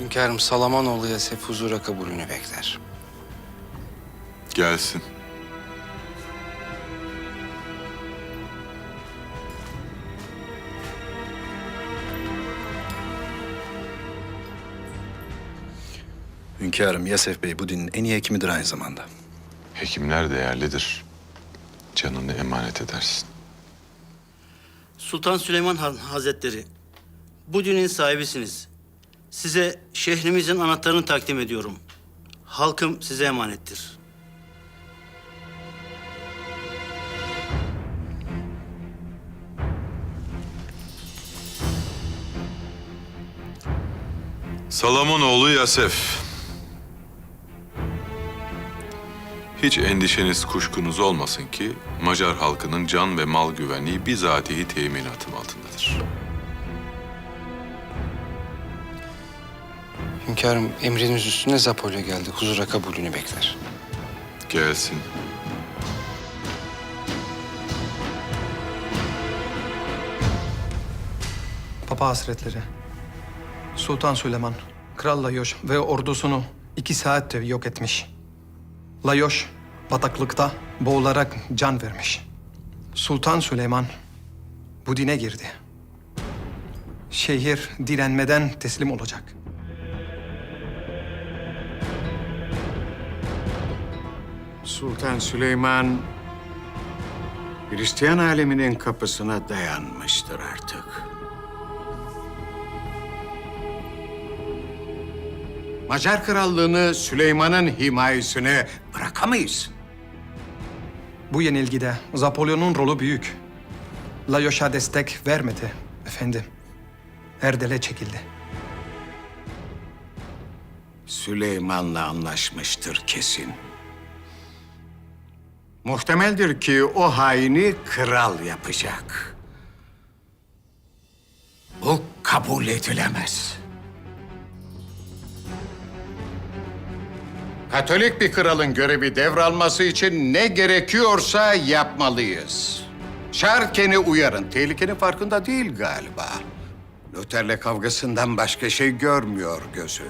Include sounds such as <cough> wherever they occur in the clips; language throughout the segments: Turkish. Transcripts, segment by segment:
Hünkârım Salamanoğlu Yasef huzura kabulünü bekler. Gelsin. Hünkârım Yasef Bey bu dinin en iyi hekimidir aynı zamanda. Hekimler değerlidir. Canını emanet edersin. Sultan Süleyman Han Hazretleri, bu dinin sahibisiniz. Size şehrimizin anahtarını takdim ediyorum. Halkım size emanettir. Salamonoğlu Yasef. Hiç endişeniz kuşkunuz olmasın ki Macar halkının can ve mal güvenliği bizatihi teminatım altındadır. Hünkârım emriniz üstüne Zapolya geldi. Huzura kabulünü bekler. Gelsin. Papa Hazretleri, Sultan Süleyman, Kral Layoş ve ordusunu iki saatte yok etmiş. Layoş, bataklıkta boğularak can vermiş. Sultan Süleyman bu dine girdi. Şehir direnmeden teslim olacak. Sultan Süleyman Hristiyan aleminin kapısına dayanmıştır artık. Macar krallığını Süleyman'ın himayesine bırakamayız. Bu yenilgide Zapolyon'un rolü büyük. Layoş'a destek vermedi efendim. Erdele çekildi. Süleyman'la anlaşmıştır kesin. Muhtemeldir ki o haini kral yapacak. Bu kabul edilemez. Katolik bir kralın görevi devralması için ne gerekiyorsa yapmalıyız. Şarken'i uyarın. Tehlikenin farkında değil galiba. Luther'le kavgasından başka şey görmüyor gözü.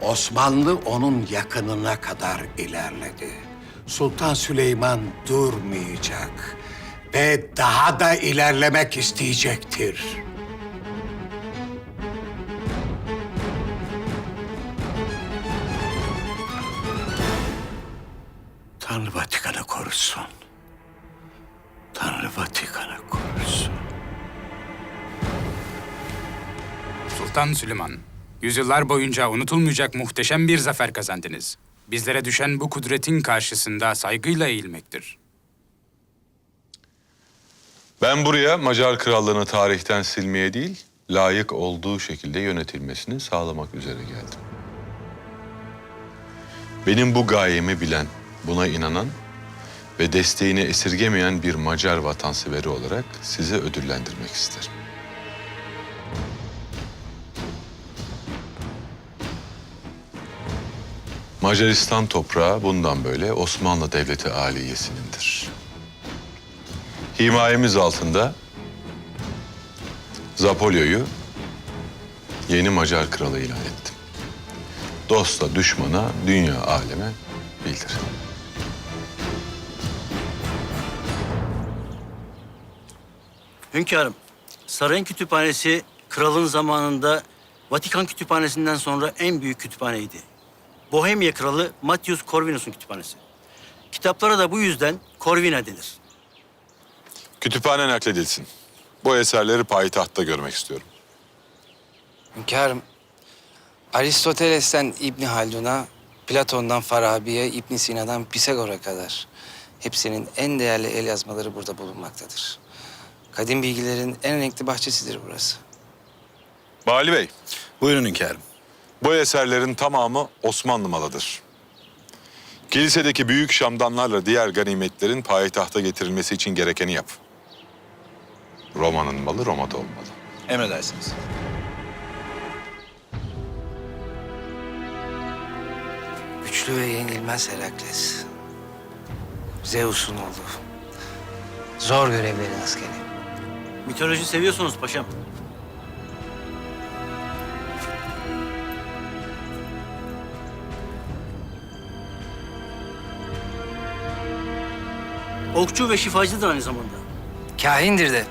Osmanlı onun yakınına kadar ilerledi. Sultan Süleyman durmayacak ve daha da ilerlemek isteyecektir. Tanrı Vatikan'ı korusun. Tanrı Vatikan'ı korusun. Sultan Süleyman, yüzyıllar boyunca unutulmayacak muhteşem bir zafer kazandınız. Bizlere düşen bu kudretin karşısında saygıyla eğilmektir. Ben buraya Macar krallığını tarihten silmeye değil, layık olduğu şekilde yönetilmesini sağlamak üzere geldim. Benim bu gayemi bilen, buna inanan ve desteğini esirgemeyen bir Macar vatanseveri olarak sizi ödüllendirmek isterim. Macaristan toprağı bundan böyle Osmanlı Devleti aliyesinindir. Himayemiz altında Zapolya'yı yeni Macar kralı ilan ettim. Dosta düşmana, dünya aleme bildir. Hünkârım, sarayın kütüphanesi kralın zamanında Vatikan kütüphanesinden sonra en büyük kütüphaneydi. Bohemya kralı Matthias Corvinus'un kütüphanesi. Kitaplara da bu yüzden Corvina denir. Kütüphane nakledilsin. Bu eserleri payitahtta görmek istiyorum. Hünkârım Aristoteles'ten İbni Haldun'a, Platon'dan Farabi'ye, İbn Sina'dan Pisagor'a kadar hepsinin en değerli el yazmaları burada bulunmaktadır. Kadim bilgilerin en renkli bahçesidir burası. Bali Bey, Buyurun hünkârım. Bu eserlerin tamamı Osmanlı malıdır. Kilisedeki büyük şamdanlarla diğer ganimetlerin payitahta getirilmesi için gerekeni yap. Roma'nın malı Roma'da olmalı. Emredersiniz. Güçlü ve yenilmez Herakles. Zeus'un oğlu. Zor görevlerin askeri. Mitoloji seviyorsunuz paşam. Okçu ve şifacıdır aynı zamanda. Kahindir de.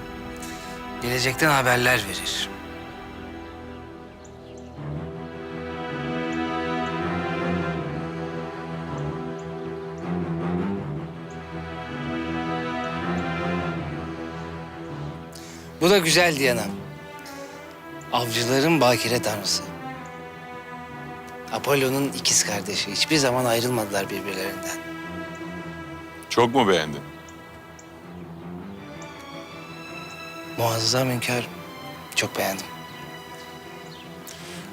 Gelecekten haberler verir. Bu da güzel Diana. Avcıların bakire tanrısı. Apollo'nun ikiz kardeşi. Hiçbir zaman ayrılmadılar birbirlerinden. Çok mu beğendin? Muazzam hünkârım. Çok beğendim.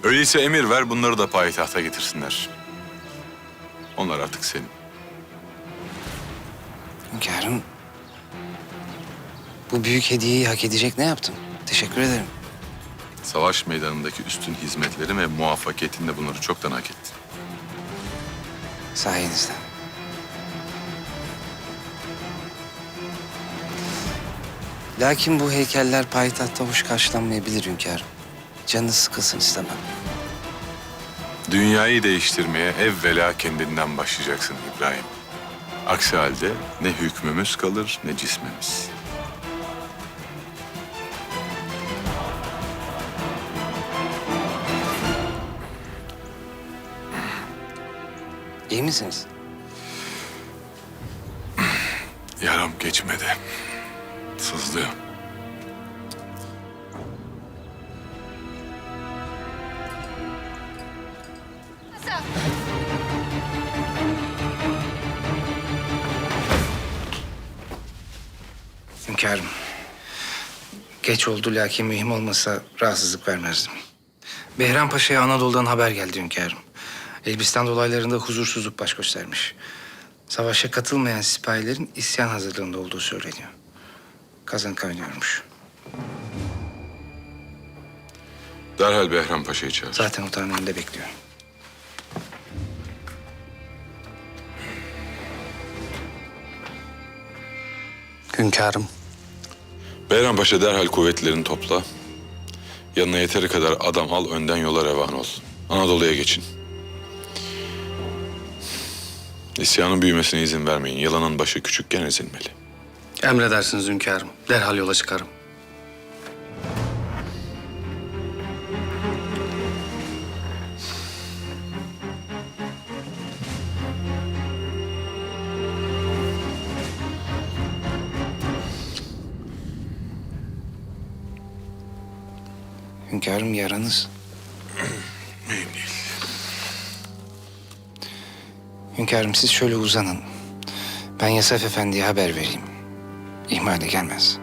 Öyleyse emir ver bunları da payitahta getirsinler. Onlar artık senin. Hünkârım, bu büyük hediyeyi hak edecek ne yaptım? Teşekkür ederim. Savaş meydanındaki üstün hizmetleri ve muvaffakiyetinle bunları çoktan hak ettin. Sayenizde. Lakin bu heykeller payitahtta hoş karşılanmayabilir hünkârım. Canınız sıkılsın istemem. Dünyayı değiştirmeye evvela kendinden başlayacaksın İbrahim. Aksi halde ne hükmümüz kalır ne cismimiz. İyi misiniz? Yaram geçmedi. Sızlıyor. Hünkârım. Geç oldu lakin mühim olmasa rahatsızlık vermezdim. Behram Paşa'ya Anadolu'dan haber geldi hünkârım. Elbistan dolaylarında huzursuzluk baş göstermiş. Savaşa katılmayan sipahilerin isyan hazırlığında olduğu söyleniyor. Kazan kaynıyormuş. Derhal Behram Paşa'yı çağır. Zaten otağın önünde bekliyor. Hünkârım. Behram Paşa derhal kuvvetlerini topla. Yanına yeteri kadar adam al, önden yola revan ol. Anadolu'ya geçin. İsyanın büyümesine izin vermeyin. Yılanın başı küçükken ezilmeli. Emredersiniz hünkârım. Derhal yola çıkarım. Hünkârım yaranız. <clears throat> Mühim değil. Hünkârım siz şöyle uzanın. Ben Yasaf Efendi'ye haber vereyim. İhmale gelmez.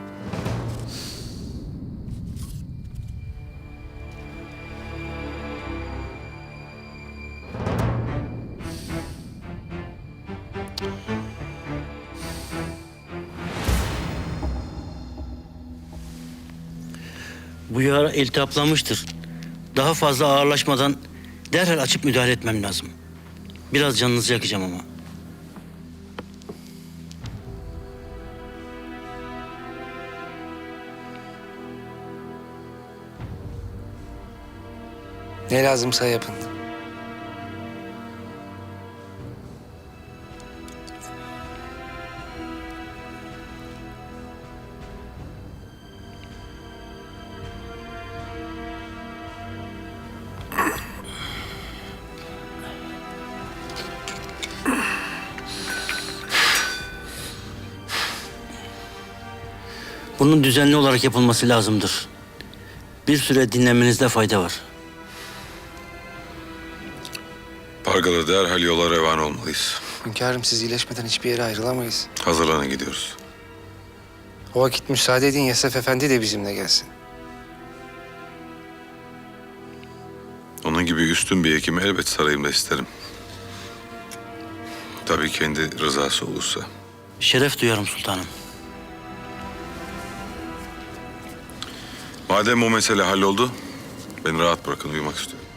Bu yara iltihaplanmıştır. Daha fazla ağırlaşmadan derhal açıp müdahale etmem lazım. Biraz canınızı yakacağım ama. Ne lazımsa yapın. Bunun düzenli olarak yapılması lazımdır. Bir süre dinlenmenizde fayda var. Pargalı derhal yola revan olmalıyız. Hünkârım siz iyileşmeden hiçbir yere ayrılamayız. Hazırlanın gidiyoruz. O vakit müsaade edin Yasaf Efendi de bizimle gelsin. Onun gibi üstün bir hekimi elbet sarayımda isterim. Tabii kendi rızası olursa. Şeref duyarım sultanım. Madem o mesele halloldu, beni rahat bırakın uyumak istiyorum.